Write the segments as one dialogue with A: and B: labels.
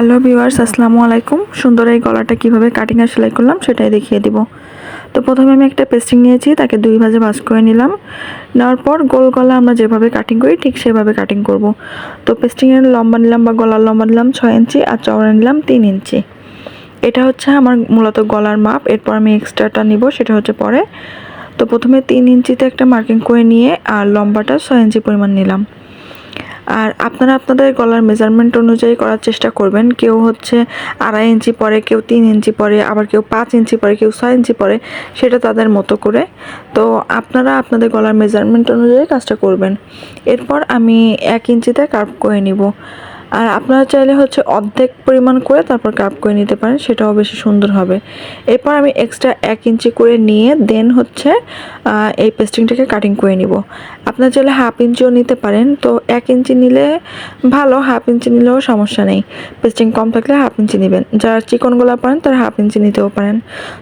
A: Hello viewers, আসসালামু আলাইকুম। সুন্দর এই গলাটা কীভাবে কাটিং আর সেলাই করলাম সেটাই দেখিয়ে দিব। তো প্রথমে আমি একটা পেস্টিং নিয়েছি, তাকে দুই ভাজে ভাজ করে নিলাম। নেওয়ার পর গোল গলা আমরা যেভাবে কাটিং করি, ঠিক সেভাবে কাটিং করব। তো পেস্টিংয়ের লম্বা নিলাম বা গলার লম্বা নিলাম ছয় ইঞ্চি আর চওড়া নিলাম তিন ইঞ্চি। এটা হচ্ছে আমার মূলত গলার মাপ, এরপর আমি এক্সট্রাটা নিব, সেটা হচ্ছে পরে। তো প্রথমে তিন ইঞ্চিতে একটা মার্কিং করে নিয়ে আর লম্বাটা ছয় ইঞ্চি পরিমাণ নিলাম। আর আপনারা আপনাদের গলার মেজারমেন্ট অনুযায়ী করার চেষ্টা করবেন। কেউ হচ্ছে আড়াই ইঞ্চি পরে, কেউ তিন ইঞ্চি পরে, আবার কেউ পাঁচ ইঞ্চি পরে, কেউ ছয় ইঞ্চি পরে, সেটা তাদের মতো করে। তো আপনারা আপনাদের গলার মেজারমেন্ট অনুযায়ী কাজটা করবেন। এরপর আমি এক ইঞ্চিতে কার্ভ করে নিব। আর আপনারা চাইলে হচ্ছে অর্ধেক পরিমাণ করে তারপর কাপ করে নিতে পারেন, সেটাও বেশি সুন্দর হবে। এরপর আমি এক্সট্রা এক ইঞ্চি করে নিয়ে দেন হচ্ছে এই পেস্টিংটাকে কাটিং করে নিব। আপনারা চাইলে হাফ ইঞ্চিও নিতে পারেন, তো এক ইঞ্চি নিলে ভালো হাফ ইঞ্চি নিলেও সমস্যা নেই। পেস্টিং কম থাকলে হাফ ইঞ্চি নেবেন। যারা চিকন গলা পারেন, তারা হাফ ইঞ্চি নিতেও পারেন।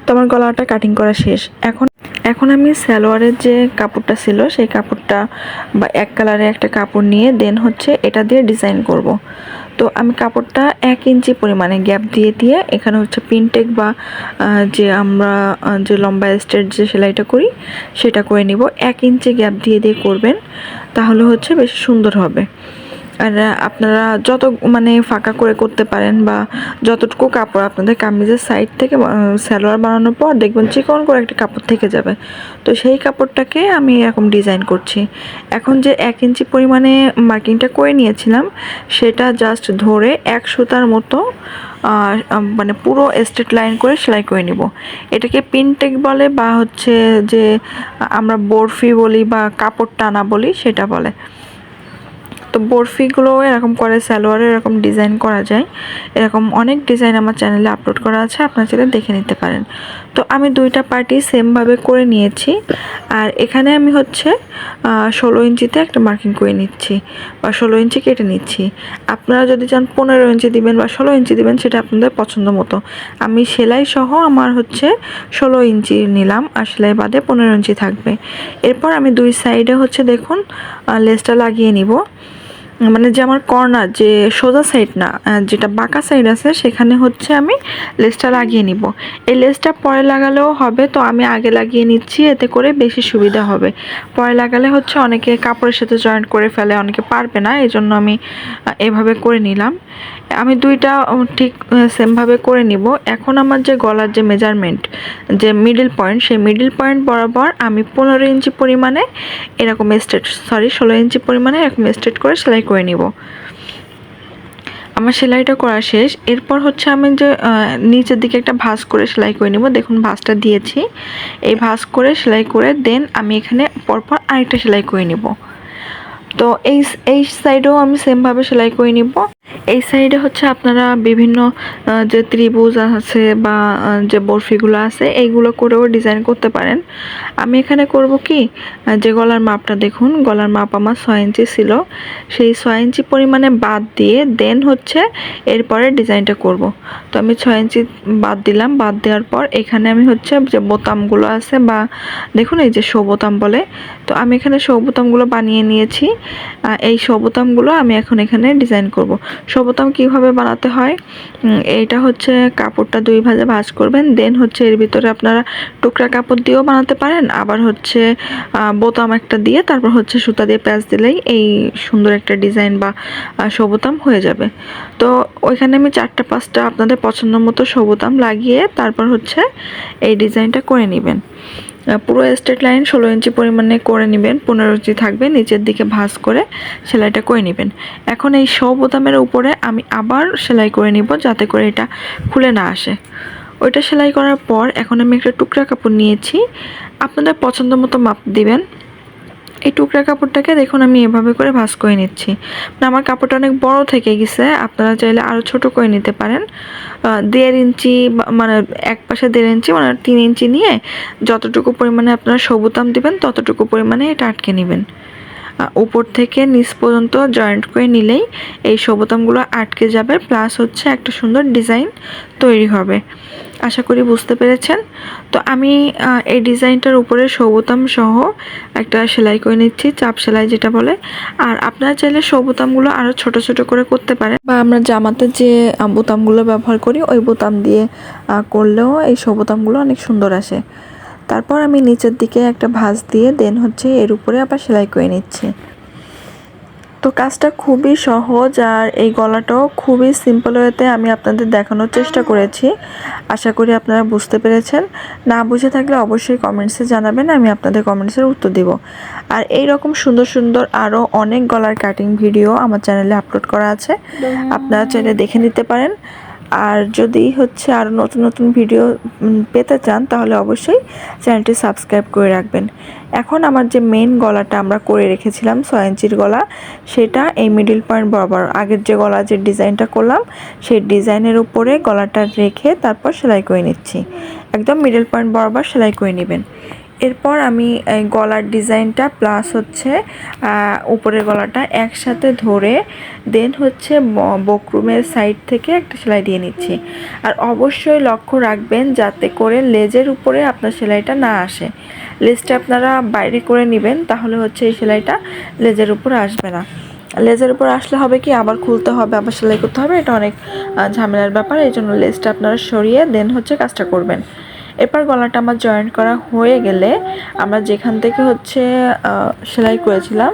A: তো আমার গলাটা কাটিং করা শেষ। এখন এখন আমি সালোয়ারের যে কাপড়টা ছিল, সেই কাপড়টা বা এক কালারের একটা কাপড় নিয়ে দেন হচ্ছে এটা দিয়ে ডিজাইন করব। তো আমি কাপড়টা এক ইঞ্চি পরিমাণে গ্যাপ দিয়ে দিয়ে এখানে হচ্ছে পিনটেক বা যে আমরা যে লম্বা স্টেট যে সেলাইটা করি, সেটা করে নিব। এক ইঞ্চি গ্যাপ দিয়ে দিয়ে করবেন, তাহলে হচ্ছে বেশি সুন্দর হবে। আর আপনারা যত মানে ফাঁকা করে করতে পারেন বা যতটুকু কাপড় আপনাদের কামিজের সাইড থেকে আহ, সালোয়ার বানানোর পর দেখবেন চিকন করে একটা কাপড় থেকে যাবে। তো সেই কাপড়টাকে আমি এরকম ডিজাইন করছি। এখন যে এক ইঞ্চি পরিমাণে মার্কিংটা করে নিয়েছিলাম সেটা জাস্ট ধরে এক সুতার মতো মানে পুরো স্ট্রেট লাইন করে সেলাই করে নিব। এটাকে পিনটেক বলে বা হচ্ছে যে আমরা বরফি বলি বা কাপড় টানা বলি সেটা বলে। তো বরফিগুলো এরকম করে সালোয়ারে এরকম ডিজাইন করা যায়। এরকম অনেক ডিজাইন আমার চ্যানেলে আপলোড করা আছে, আপনারা চাইলে দেখে নিতে পারেন। তো আমি দুইটা পার্টি সেমভাবে করে নিয়েছি। আর এখানে আমি হচ্ছে ষোলো ইঞ্চিতে একটা মার্কিং করে নিচ্ছি বা ষোলো ইঞ্চি কেটে নিচ্ছি। আপনারা যদি চান পনেরো ইঞ্চি দিবেন বা ষোলো ইঞ্চি দিবেন, সেটা আপনাদের পছন্দ মতো। আমি সেলাই সহ আমার হচ্ছে ষোলো ইঞ্চি নিলাম আর সেলাই বাদে পনেরো ইঞ্চি থাকবে। এরপর আমি দুই সাইডে হচ্ছে দেখুন লেসটা লাগিয়ে নিব। মানে যে আমার কর্নার, যে সোজা সাইড না যেটা বাঁকা সাইড আছে, সেখানে হচ্ছে আমি লেসটা লাগিয়ে নিব। এই লেসটা পরে লাগালেও হবে, তো আমি আগে লাগিয়ে নিচ্ছি, এতে করে বেশি সুবিধা হবে। পরে লাগালে হচ্ছে অনেকে কাপড়ের সাথে জয়েন্ট করে ফেলে, অনেকে পারবে না এই জন্য আমি এভাবে করে নিলাম। আমি দুইটা ঠিক সেমভাবে করে নিব। এখন আমার যে গলার যে মেজারমেন্ট যে মিডিল পয়েন্ট সেই মিডিল পয়েন্ট বরাবর আমি পনেরো ইঞ্চি পরিমাণে এরকম স্ট্রেট সরি ষোলো ইঞ্চি পরিমাণে এরকম স্ট্রেট করে সেলাই করে নিব। আমার সেলাইটা করা শেষ। এরপর হচ্ছে আমি যে নিচের দিকে একটা ভাঁজ করে সেলাই করে নিব। দেখুন, ভাঁজটা দিয়েছি। এই ভাঁজ করে সেলাই করে দেন আমি এখানে পরপর আরেকটা সেলাই করে নিব। তো এই এই সাইডেও আমি সেমভাবে সেলাই করে নিব। এই সাইডে হচ্ছে আপনারা বিভিন্ন যে ত্রিভুজ আছে বা যে বরফিগুলো আছে, এইগুলো করেও ডিজাইন করতে পারেন। আমি এখানে করব কি যে গলার মাপটা দেখুন, গলার মাপ আমার ছয় ইঞ্চি ছিল। সেই ছয় ইঞ্চি পরিমাণে বাদ দিয়ে দেন হচ্ছে এরপরে ডিজাইনটা করব। তো আমি ছয় ইঞ্চি বাদ দিলাম, বাদ দেওয়ার পর এখানে আমি হচ্ছে যে বোতামগুলো আছে বা, দেখুন এই যে শো বোতাম বলে, তো আমি এখানে শো বোতামগুলো বানিয়ে নিয়েছি। এই শো বোতামগুলো আমি এখন এখানে ডিজাইন করব। শো বোতাম কীভাবে বানাতে হয়? এইটা হচ্ছে কাপড়টা দুই ভাজে ভাজ করবেন। দেন হচ্ছে এর ভিতরে আপনারা টুকরা কাপড় দিয়েও বানাতে পারেন। আবার হচ্ছে বোতাম একটা দিয়ে তারপর হচ্ছে সুতা দিয়ে প্যাচ দিলেই এই সুন্দর একটা ডিজাইন বা আহ, শো বোতাম হয়ে যাবে। তো ওইখানে আমি চারটা পাঁচটা আপনাদের পছন্দ মতো শো বোতাম লাগিয়ে তারপর হচ্ছে এই ডিজাইনটা করে নেবেন। পুরো স্ট্রেট লাইন ষোলো ইঞ্চি পরিমাণে করে নেবেন, পনেরো ইঞ্চি থাকবে, নিচের দিকে ভাঁজ করে সেলাইটা করে নেবেন। এখন এই সব বোতামের উপরে আমি আবার সেলাই করে নিব যাতে করে এটা খুলে না আসে। ওইটা সেলাই করার পর এখন আমি একটা টুকরা কাপড় নিয়েছি। আপনাদের পছন্দ মতো মাপ দিবেন। এই টুকরা কাপড়টাকে দেখুন, আমি এভাবে করে ভাঁজ করে নিচ্ছি। আমার কাপড়টা অনেক বড় থেকে গেছে, আপনারা চাইলে আরও ছোট করে নিতে পারেন। দেড় ইঞ্চি মানে এক পাশে দেড় ইঞ্চি মানে তিন ইঞ্চি নিয়ে যতটুকু পরিমাণে আপনারা সবুতাম দেবেন, ততটুকু পরিমাণে এটা আটকে নেবেন। উপর থেকে নিচ পর্যন্ত জয়েন্ট করে নিলেই এই সবুতামগুলো আটকে যাবে প্লাস হচ্ছে একটা সুন্দর ডিজাইন তৈরি হবে। আশা করি বুঝতে পেরেছেন। তো আমি এই ডিজাইনটার উপরে সবুতাম সহ একটা সেলাই করে নিচ্ছি, চাপ সেলাই যেটা বলে। আর আপনারা চাইলে সবুতামগুলো আরও ছোট ছোট করে করতে পারেন। বা আমরা জামাতে যে বোতামগুলো ব্যবহার করি, ওই বোতাম দিয়ে করলেও এই সবুতামগুলো অনেক সুন্দর আসে। তারপর আমি নিচের দিকে একটা ভাঁজ দিয়ে, দেন হচ্ছে এর উপরে আবার সেলাই করে নিচ্ছি। তো কাজটা খুবই সহজ আর এই গলাটাও খুবই সিম্পল ওয়েতে আমি আপনাদের দেখানোর চেষ্টা করেছি। আশা করি আপনারা বুঝতে পেরেছেন। না বুঝে থাকলে অবশ্যই কমেন্টসে জানাবেন, আমি আপনাদের কমেন্টসের উত্তর দিব। আর এই রকম সুন্দর সুন্দর আরও অনেক গলার কাটিং ভিডিও আমার চ্যানেলে আপলোড করা আছে। আপনারা চাইলে দেখে নিতে পারেন। আর যদি হচ্ছে আরও নতুন নতুন ভিডিও পেতে চান, তাহলে অবশ্যই চ্যানেলটি সাবস্ক্রাইব করে রাখবেন। এখন আমার যে মেন গলাটা আমরা করে রেখেছিলাম, ছয় ইঞ্চির গলা, সেটা এই মিডিল পয়েন্ট বরাবর, আগের যে গলা যে ডিজাইনটা করলাম, সেই ডিজাইনের উপরে গলাটা রেখে তারপর সেলাই করে নিচ্ছি। একদম মিডিল পয়েন্ট বরাবর সেলাই করে নেবেন। এরপর আমি, এই গলার ডিজাইনটা প্লাস হচ্ছে উপরের গলাটা একসাথে ধরে দেন হচ্ছে বকরুমের সাইড থেকে একটা সেলাই দিয়ে নিচ্ছি। আর অবশ্যই লক্ষ্য রাখবেন যাতে করে লেজের উপরে আপনার সেলাইটা না আসে। লেজটা আপনারা বাইরে করে নেবেন, তাহলে হচ্ছে এই সেলাইটা লেজের উপরে আসবে না। লেজের উপর আসলে হবে কি, আবার খুলতে হবে, আবার সেলাই করতে হবে, এটা অনেক ঝামেলার ব্যাপার এই জন্য লেজটা আপনারা সরিয়ে দেন হচ্ছে কাজটা করবেন। এরপর গলাটা আমার জয়েন করা হয়ে গেলে আমরা যেখান থেকে হচ্ছে সেলাই করেছিলাম,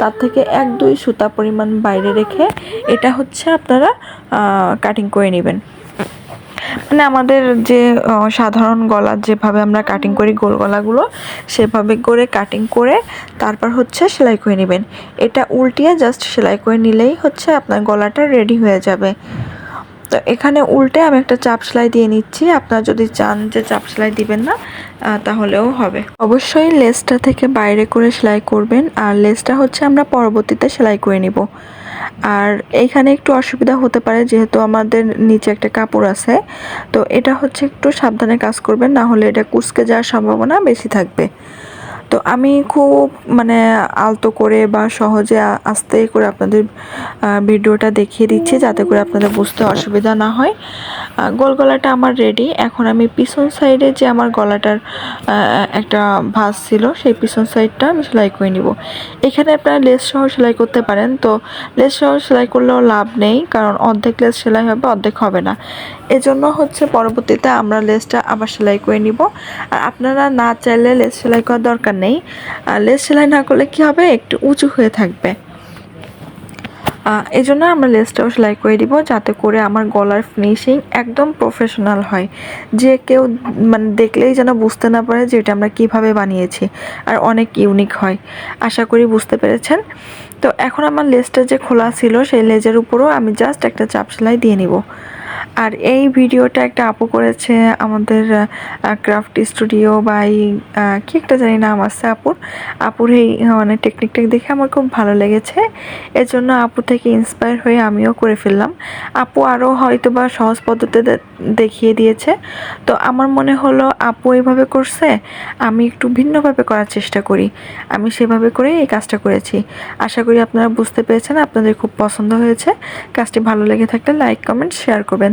A: তার থেকে এক দুই সুতা পরিমাণ বাইরে রেখে এটা হচ্ছে আপনারা কাটিং করে নেবেন। মানে আমাদের যে সাধারণ গলা যেভাবে আমরা কাটিং করি, গোল গলাগুলো, সেভাবে করে কাটিং করে তারপর হচ্ছে সেলাই করে নেবেন। এটা উল্টিয়ে জাস্ট সেলাই করে নিলেই হচ্ছে আপনার গলাটা রেডি হয়ে যাবে। তো এখানে উল্টে আমি একটা চাপ সেলাই দিয়ে নিচ্ছি। আপনারা যদি চান যে চাপ সেলাই দিবেন না তাহলেও হবে। অবশ্যই লেসটা থেকে বাইরে করে সেলাই করবেন। আর লেসটা হচ্ছে আমরা পরবর্তীতে সেলাই করে নিব। আর এইখানে একটু অসুবিধা হতে পারে, যেহেতু আমাদের নিচে একটা কাপড় আছে। তো এটা হচ্ছে একটু সাবধানে কাজ করবেন, না হলে এটা কুচকে যাওয়ার সম্ভাবনা বেশি থাকবে। তো আমি খুব মানে আলতো করে বা সহজে আস্তে করে আপনাদের ভিডিওটা দেখিয়ে দিচ্ছি যাতে করে আপনাদের বুঝতে অসুবিধা না হয়। গোল গলাটা আমার রেডি এখন আমি পিছন সাইডে যে আমার গলাটার একটা ভাঁজ ছিল, সেই পিছন সাইডটা আমি সেলাই করে নিব। এখানে আপনারা লেস সহ সেলাই করতে পারেন। তো লেস সহ সেলাই করলেও লাভ নেই, কারণ অর্ধেক লেস সেলাই হবে, অর্ধেক হবে না। এজন্য হচ্ছে পরবর্তীতে আমরা লেসটা আবার সেলাই করে নিব। আর আপনারা না চাইলে লেস সেলাই করার দরকার নেই। আর লেস সেলাই না করলে কি হবে? একটু উঁচু হয়ে থাকবে। এই জন্য আমরা লেসটাও সেলাই করে দিব যাতে করে আমার গলার ফিনিশিং একদম প্রফেশনাল হয়। যে কেউ মানে দেখলেই যেন বুঝতে না পারে যে এটা আমরা কীভাবে বানিয়েছি। আর অনেক ইউনিক হয়। আশা করি বুঝতে পেরেছেন। তো এখন আমার লেসটা যে খোলা ছিল সেই লেজের উপরও আমি জাস্ট একটা চাপ সেলাই দিয়ে নিব। আর এই ভিডিওটা একটা আপু করেছে আমাদের ক্রাফট স্টুডিও বা এই কি একটা জানি নাম আছে আপুর। আপুর এই মানে টেকনিকটা দেখে আমার খুব ভালো লেগেছে। এর জন্য আপু থেকে ইন্সপায়ার হয়ে আমিও করে ফেললাম। আপু আরও হয়তো বা সহজ পদ্ধতিতে দেখিয়ে দিয়েছে। তো আমার মনে হলো আপু এইভাবে করছে, আমি একটু ভিন্নভাবে করার চেষ্টা করি। আমি সেভাবে করে এই কাজটা করেছি। আশা করি আপনারা বুঝতে পেরেছেন, আপনাদের খুব পছন্দ হয়েছে। কাজটি ভালো লেগে থাকলে লাইক কমেন্ট শেয়ার করবেন।